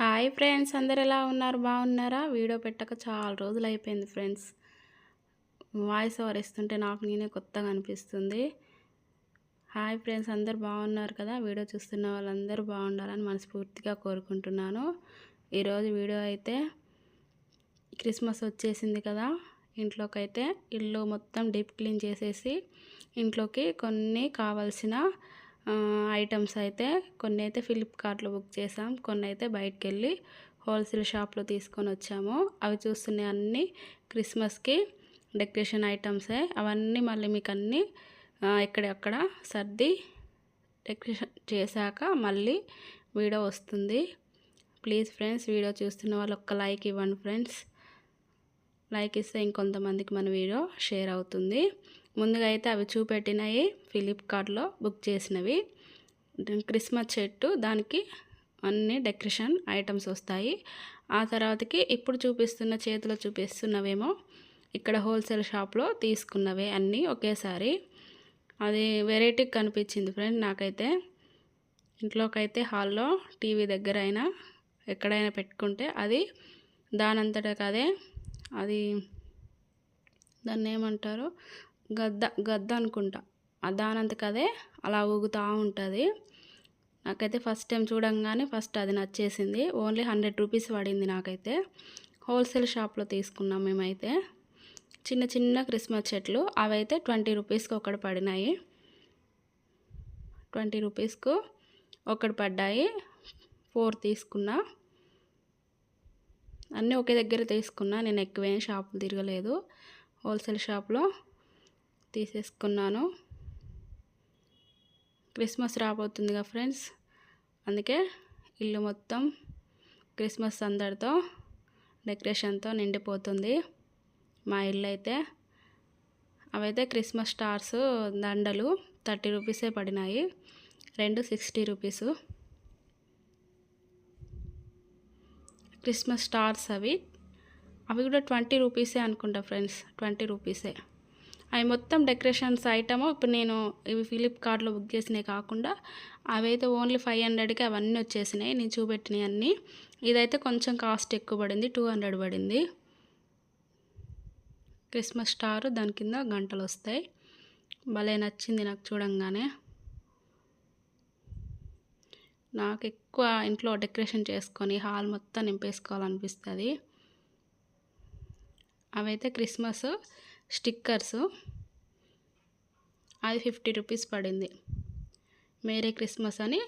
Hi friends అందరు ఎలా ఉన్నారు? బాగున్నారా? వీడియో పెట్టక చాలా రోజులు అయిపోయింది ఫ్రెండ్స్. వాయిస్ ఓవర్ ఇస్తుంటే నాకు నేనే కొత్తగా అనిపిస్తుంది. హాయ్ ఫ్రెండ్స్ అందరు బాగున్నారు కదా? వీడియో చూస్తున్న వాళ్ళందరూ బాగుండాలని మనస్ఫూర్తిగా కోరుకుంటున్నాను. ఈరోజు వీడియో అయితే క్రిస్మస్ వచ్చేసింది కదా? ఇంట్లోకి అయితే ఇల్లు మొత్తం డీప్ క్లీన్ చేసేసి ఇంట్లోకి కొన్ని కావాల్సిన ఐటమ్స్ అయితే కొన్ని అయితే ఫ్లిప్కార్ట్లో బుక్ చేసాం కొన్ని అయితే బయటకు వెళ్ళి హోల్సేల్ షాప్లో తీసుకొని వచ్చాము. అవి చూస్తున్న అన్నీ క్రిస్మస్కి డెకరేషన్ ఐటమ్సే. అవన్నీ మళ్ళీ మీకు అన్నీ ఎక్కడెక్కడ సర్ది డెకరేషన్ చేశాక మళ్ళీ వీడియో వస్తుంది. ప్లీజ్ ఫ్రెండ్స్ వీడియో చూస్తున్న వాళ్ళు ఒక్క లైక్ ఇవ్వండి ఫ్రెండ్స్. లైక్ ఇస్తే ఇంకొంతమందికి మన వీడియో షేర్ అవుతుంది. ముందుగా అయితే అవి చూపెట్టినవి ఫ్లిప్కార్ట్లో బుక్ చేసినవి. క్రిస్మస్ చెట్టు దానికి అన్ని డెకరేషన్ ఐటమ్స్ వస్తాయి. ఆ తర్వాతకి ఇప్పుడు చూపిస్తున్న చేతిలో చూపిస్తున్నవేమో ఇక్కడ హోల్సేల్ షాప్లో తీసుకున్నవే అన్నీ ఒకేసారి. అది వెరైటీ కనిపించింది ఫ్రెండ్ నాకైతే. ఇంట్లోకైతే హాల్లో టీవీ దగ్గర అయినా ఎక్కడైనా పెట్టుకుంటే అది దానంతటా కదే అది దాన్ని ఏమంటారు గద్ద గద్ద అనుకుంటా. దానంతకు అదే అలా ఊగుతూ ఉంటుంది. నాకైతే ఫస్ట్ టైం చూడంగానే ఫస్ట్ అది నచ్చేసింది. ఓన్లీ హండ్రెడ్ రూపీస్ పడింది నాకైతే. హోల్సేల్ షాప్లో తీసుకున్నాం మేమైతే. చిన్న చిన్న క్రిస్మస్ చెట్లు అవి అయితే ట్వంటీ రూపీస్కి ఒకటి పడినాయి. ట్వంటీ రూపీస్కు ఒకటి పడ్డాయి. ఫోర్ తీసుకున్నా. అన్నీ ఒకే దగ్గర తీసుకున్నా. నేను ఎక్కువేం షాపులు తిరగలేదు. హోల్సేల్ షాప్లో తీసేసుకున్నాను. క్రిస్మస్ రాబోతుందిగా ఫ్రెండ్స్. అందుకే ఇల్లు మొత్తం క్రిస్మస్ అందరితో డెకరేషన్తో నిండిపోతుంది. మా ఇల్లు అయితే అవైతే క్రిస్మస్ స్టార్స్ దండలు థర్టీ రూపీసే పడినాయి. రెండు సిక్స్టీ రూపీసు. క్రిస్మస్ స్టార్స్ అవి. అవి కూడా ట్వంటీ రూపీసే అనుకుంటా ఫ్రెండ్స్. ట్వంటీ రూపీసే. అవి మొత్తం డెకరేషన్స్ ఐటము. ఇప్పుడు నేను ఇవి ఫ్లిప్కార్ట్లో బుక్ చేసినవి కాకుండా అవైతే ఓన్లీ ఫైవ్ హండ్రెడ్కి అవన్నీ వచ్చేసినాయి. నేను చూపెట్టినవి అన్నీ. ఇదైతే కొంచెం కాస్ట్ ఎక్కువ పడింది. టూ హండ్రెడ్ పడింది. Christmas star. దాని కింద గంటలు వస్తాయి. భలే నచ్చింది నాకు చూడంగానే. నాకు ఎక్కువ ఇంట్లో డెకరేషన్ చేసుకొని హాల్ మొత్తం నింపేసుకోవాలనిపిస్తుంది. అవైతే క్రిస్మస్ స్టిక్కర్స్. అది ఫిఫ్టీ రూపీస్ పడింది. మేరీ క్రిస్మస్ అని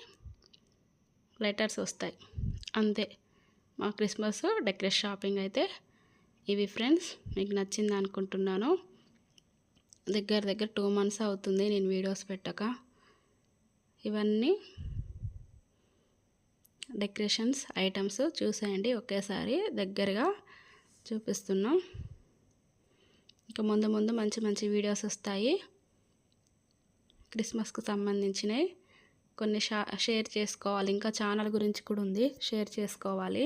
లెటర్స్ వస్తాయి. అంతే. మా క్రిస్మస్ డెకరేట్ షాపింగ్ అయితే ఇవి ఫ్రెండ్స్ మీకు నచ్చింది అనుకుంటున్నాను. దగ్గర దగ్గర టూ మంత్స్ అవుతుంది నేను వీడియోస్ పెట్టక. ఇవన్నీ డెకరేషన్స్ ఐటమ్స్ చూసేయండి. ఒకేసారి దగ్గరగా చూపిస్తున్నాం. ఇక ముందు ముందు మంచి మంచి వీడియోస్ వస్తాయి. క్రిస్మస్కు సంబంధించినవి కొన్ని షేర్ చేసుకోవాలి. ఇంకా ఛానల్ గురించి కూడా ఉంది. షేర్ చేసుకోవాలి.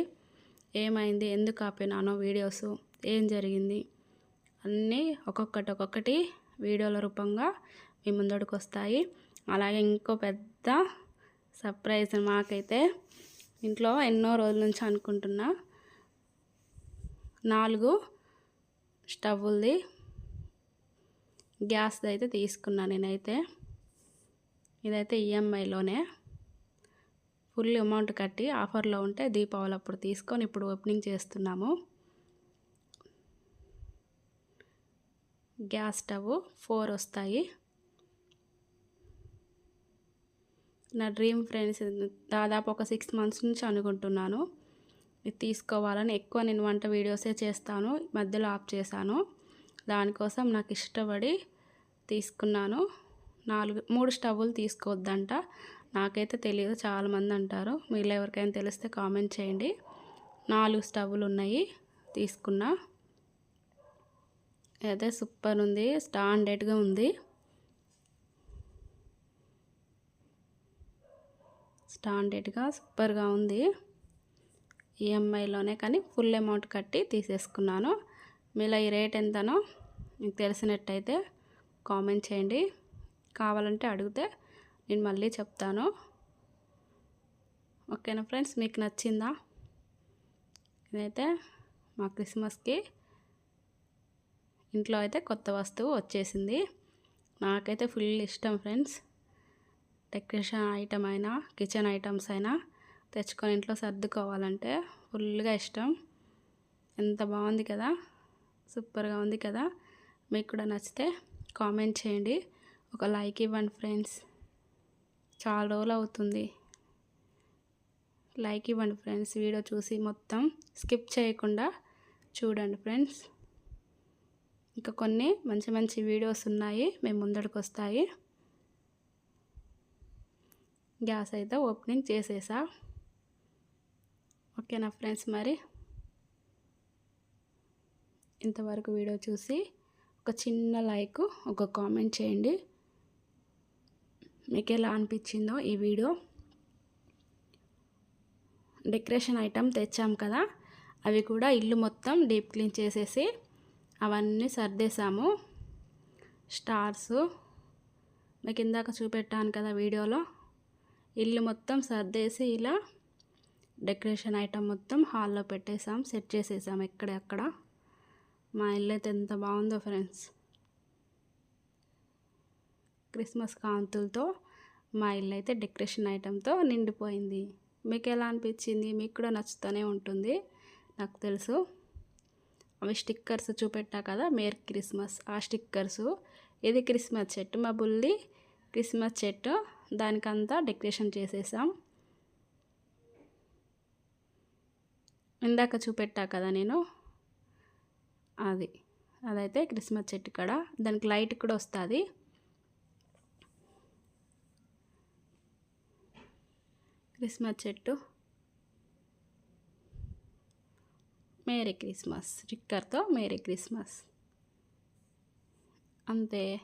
ఏమైంది? ఎందుకు ఆపినానో వీడియోస్? ఏం జరిగింది? అన్నీ ఒక్కొక్కటి ఒక్కొక్కటి వీడియోల రూపంగా మీ ముందడికి వస్తాయి. అలాగే ఇంకో పెద్ద సర్ప్రైజ్ మాకైతే ఇంట్లో ఎన్నో రోజుల నుంచి అనుకుంటున్నా. నాలుగు స్టవ్వులది. గ్యాస్ది అయితే తీసుకున్నాను నేనైతే. ఇదైతే ఈఎంఐలోనే ఫుల్ అమౌంట్ కట్టి ఆఫర్లో ఉంటే దీపావళి అప్పుడు తీసుకొని ఇప్పుడు ఓపెనింగ్ చేస్తున్నాము. గ్యాస్ స్టవ్ ఫోర్ వస్తాయి. నా డ్రీమ్ ఫ్రెండ్స్ దాదాపు ఒక సిక్స్ మంత్స్ నుంచి అనుకుంటున్నాను. ఇది తీసుకోవాలని ఎక్కువ నేను వంట వీడియోసే చేస్తాను. మధ్యలో ఆఫ్ చేశాను. దానికోసం నాకు ఇష్టపడి తీసుకున్నాను. నాలుగు మూడు స్టవ్లు తీసుకోవద్దంట. నాకైతే తెలియదు చాలామంది అంటారు. మీరు ఎవరికైనా తెలిస్తే కామెంట్ చేయండి. నాలుగు స్టవ్లు ఉన్నాయి తీసుకున్నా. అయితే సూపర్ ఉంది స్టాండర్డ్గా ఉంది. స్టాండర్డ్గా సూపర్గా ఉంది. ఈఎంఐలోనే కానీ ఫుల్ అమౌంట్ కట్టి తీసేసుకున్నాను. మీలో ఈ రేట్ ఎంతనో మీకు తెలిసినట్టయితే కామెంట్ చేయండి. కావాలంటే అడిగితే నేను మళ్ళీ చెప్తాను. ఓకేనా ఫ్రెండ్స్? మీకు నచ్చిందా? ఇదైతే మా క్రిస్మస్కి ఇంట్లో అయితే కొత్త వస్తువు వచ్చేసింది. నాకైతే ఫుల్ ఇష్టం ఫ్రెండ్స్. డెకరేషన్ ఐటమ్ అయినా కిచెన్ ఐటమ్స్ అయినా తెచ్చుకొని ఇంట్లో సర్దుకోవాలంటే ఫుల్గా ఇష్టం. ఎంత బాగుంది కదా? సూపర్గా ఉంది కదా. మీకు కూడా నచ్చితే కామెంట్ చేయండి. ఒక లైక్ ఇవ్వండి ఫ్రెండ్స్. చాలా రోజులు అవుతుంది. లైక్ ఇవ్వండి ఫ్రెండ్స్. వీడియో చూసి మొత్తం స్కిప్ చేయకుండా చూడండి ఫ్రెండ్స్. ఇంకా కొన్ని మంచి మంచి వీడియోస్ ఉన్నాయి. మేము ముందడికి వస్తాయి. గ్యాస్ అయితే ఓపెనింగ్ చేసేసా. ఓకేనా ఫ్రెండ్స్ మరి? ఇంతవరకు వీడియో చూసి ఒక చిన్న లైక్ ఒక కామెంట్ చేయండి. మీకు ఎలా అనిపించిందో ఈ వీడియో. డెకరేషన్ ఐటమ్ తెచ్చాం కదా అవి కూడా ఇల్లు మొత్తం డీప్ క్లీన్ చేసేసి అవన్నీ సర్దేశాము. స్టార్స్ మీకు ఇందాక చూపెట్టాను కదా వీడియోలో. ఇల్లు మొత్తం సర్దేసి ఇలా డెకరేషన్ ఐటమ్ మొత్తం హాల్లో పెట్టేసాం సెట్ చేసేసాం ఎక్కడెక్కడ. మా ఇల్లు అయితే ఎంత బాగుందో ఫ్రెండ్స్. క్రిస్మస్ కాంతులతో మా ఇల్లు అయితే డెకరేషన్ ఐటెంతో నిండిపోయింది. మీకు ఎలా అనిపించింది? మీకు కూడా నచ్చుతూనే ఉంటుంది. నాకు తెలుసు. అవి స్టిక్కర్స్ చూపెట్టా కదా మేర్ క్రిస్మస్. ఆ స్టిక్కర్స్. ఇది క్రిస్మస్ చెట్టు. మా బుల్లి క్రిస్మస్ చెట్టు. దానికంతా డెకరేషన్ చేసేసాం. ఇందాక చూపెట్టా కదా నేను. అది. అదైతే క్రిస్మస్ చెట్టు కాడ. దానికి లైట్ కూడా వస్తుంది. క్రిస్మస్ చెట్టు. Merry Christmas. స్టిక్కర్తో merry Christmas. అంతే.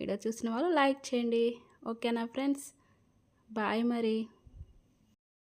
వీడియో చూసిన వాళ్ళు లైక్ చేయండి. ఓకేనా ఫ్రెండ్స్? బాయ్ మరి.